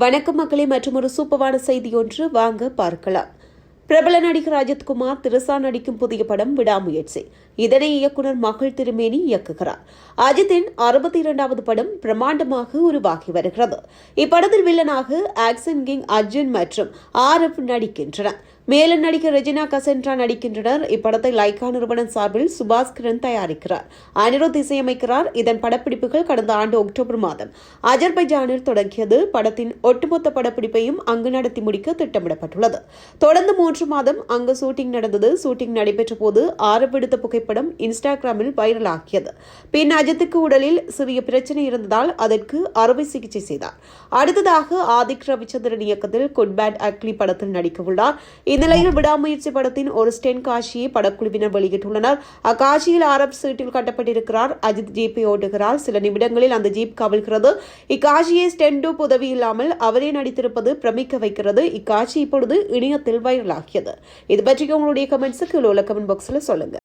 வணக்கம் மக்களே மற்றும் ஒரு சூப்பரான செய்தி ஒன்று வாங்க பார்க்கலாம். பிரபல நடிகர் அஜித்குமார் திருசா நடிக்கும் புதிய படம் விடாமுயற்சி. இதனை இயக்குனர் மகள் திருமேனி இயக்குகிறார். அஜித்தின் அறுபத்தி இரண்டாவது படம் பிரம்மாண்டமாக உருவாகி வருகிறது. இப்படத்தில் வில்லனாக ஆக்சன் கிங் அர்ஜுன் மற்றும் ஆர் எஃப் நடிக்கின்றனர். மேலும் நடிகர் ரெஜினா கசென்ட்ரா நடிக்கின்றனர். இப்படத்தை லைகா நிறுவனம் சார்பில் சுபாஷ் கிரண் தயாரிக்கிறார். அனிருத் இசையமைக்கிறார். இதன் படப்பிடிப்புகள் கடந்த ஆண்டு அக்டோபர் மாதம். அஜர்பைஜானில் தொடங்கியது. படத்தின் ஒட்டுமொத்த படப்பிடிப்பையும் அங்கு நடத்தி முடிக்க திட்டமிடப்பட்டுள்ளது. தொடர்ந்து மூன்று மாதம் அங்கு ஷூட்டிங் நடந்தது. ஷூட்டிங் நடைபெற்ற போது ஆரம்பெடுத்த புகைப்படம் இன்ஸ்டாகிராமில் வைரலாகியது. பின் அஜித்துக்கு உடலில் சிறிய பிரச்சனை இருந்ததால் அதற்கு அறுவை சிகிச்சை செய்தார். அடுத்ததாக ஆதிக் ரவிச்சந்திரன் இயக்கத்தில் குட் பேட் அக்லி படத்தில் நடிக்க உள்ளார். இந்நிலையில் விடாமுயற்சி படத்தின் ஒரு ஸ்டென் காட்சியை படக்குழுவினர் வெளியிட்டுள்ளனர். அக்காட்சியில் ஆரப் சீட்டில் கட்டப்பட்டிருக்கிறார் அஜித் ஜீப்பை ஓட்டுகிறார் சில நிமிடங்களில் அந்த ஜீப் கவிழ்கிறது. இக்காட்சியை ஸ்டென்டூப் உதவி இல்லாமல் அவரே நடித்திருப்பது பிரமிக்க வைக்கிறது. இக்காட்சி இப்பொழுது இணையத்தில் வைரலாகியது. இது பற்றி உங்களுடைய கமெண்ட்ஸுக்கு உள்ள கமெண்ட் பாக்ஸில் சொல்லுங்க.